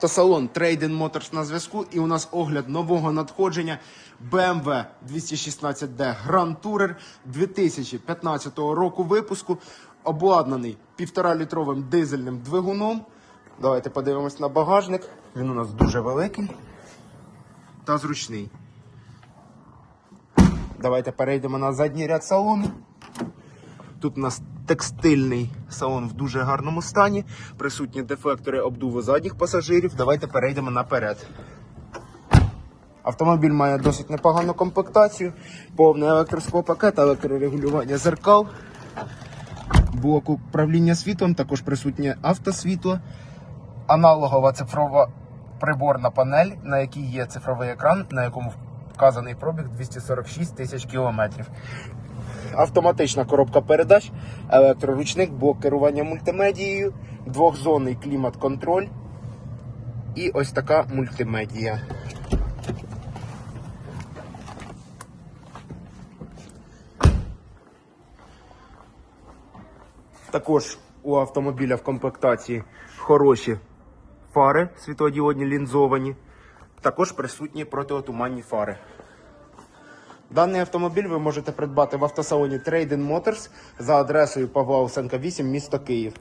Автосалон Trade Motors на зв'язку, і у нас огляд нового надходження BMW 216D Grand Tourer 2015 року випуску, обладнаний 1,5-літровим дизельним двигуном. Давайте подивимось на багажник. Він у нас дуже великий та зручний. Давайте перейдемо на задній ряд салону. Тут у нас текстильний салон в дуже гарному стані. Присутні дефектори обдуву задніх пасажирів. Давайте перейдемо наперед. Автомобіль має досить непогану комплектацію, повний електросклопакет, електрорегулювання зеркал, блок управління світлом, також присутнє автосвітло, аналогова цифрова приборна панель, на якій є цифровий екран, на якому вказаний пробіг 246 тисяч кілометрів автоматична коробка передач, електроручник, блок керування мультимедією, двохзонний клімат-контроль і ось така мультимедія. Також у автомобіля в комплектації хороші фари світлодіодні лінзовані. Також присутні протиотуманні фари. Даний автомобіль ви можете придбати в автосалоні Trading Motors за адресою Павла Усенка 8, місто Київ.